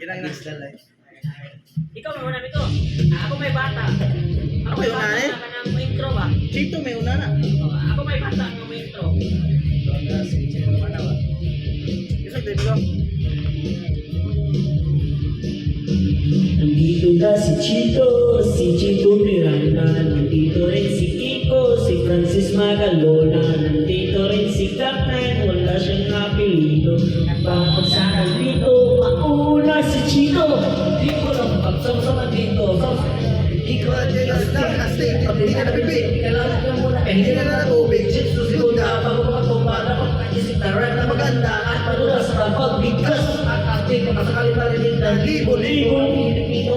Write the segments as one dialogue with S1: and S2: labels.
S1: Kinang na sila life.
S2: Ikaw may unang ito. Ako may bata. Ako may
S1: yung
S2: bata ka ng may intro ba?
S1: Chito, may una na.
S2: Ako may bata ng may intro.
S3: Nandito na si Chito, si Chito Miranda Nandito rin si Kiko, si Francis Magalona
S1: At yung last na, last day, hindi ka nabibig.
S3: Kailangan ka muna eh
S1: Hindi na natubig.
S3: Susunod na Dapat isip na na maganda At malunas sa pagbigkas At ating makasakali pa rin ng libo-libo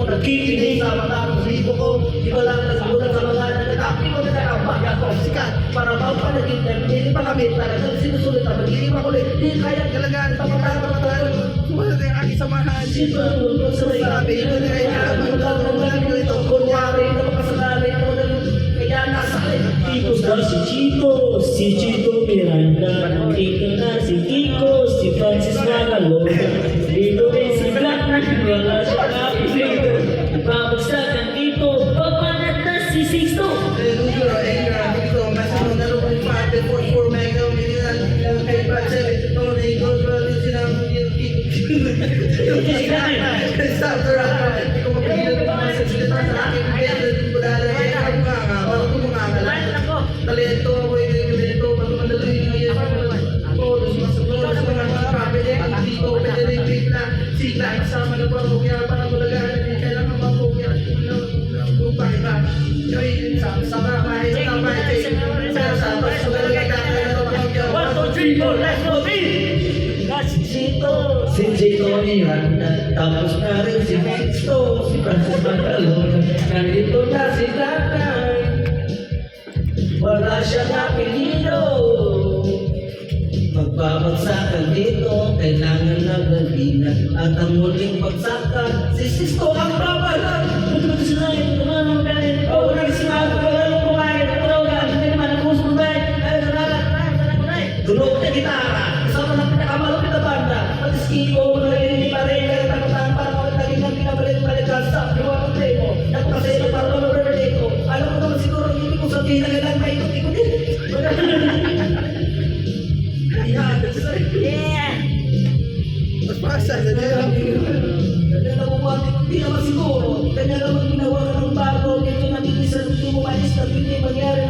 S3: nakikinig sa mga libo ko. Di ba lang nagsulat sa mga nagtatapi ko na nakabaya ko Sikat. Para mapalagin na Hindi pa kami talagang sinusulit na magiging makulit. Di kaya
S1: Kalagaan sa mga kapatid. Sumunod yung aking samahan.
S3: Sino ang may
S1: Sabi, ito na
S3: Na si Chito Si Chito Miranda. Nandito na si Kiko Si Francis Magalona Dito rin si Black na Wala siya kapilito Babagsakan dito Papanat na si Sixto.
S1: Hallelujah, anger, na 44 mega, million, kay Patsel, ito na. Talento ako, yung talento, patumadalo yung mga ako, sumasagot sa mga at hindi ko pwede rin bigla, sila, kasama na po ako, kaya parang bulagaan, hindi kailangan mapugya, kung bakit ba, yung sa sa mga bahay, sa mga bahay, sa sa sa sa
S2: One, two, three, four, let's go, three!
S3: Na si Chito Si Chito Miranda Tapos na rin si Sixto Si Francis Magalona Nandito na si Magbabagsakan dito Kailangan na galinan At ang muling bagsakan Si Sisto ang babalan sa
S1: niya.
S3: Kanya na bumati, hindi naman siguro. Kanya naman ginawa ng bago, dito nabibisa, hindi mo malis na hindi mangyari,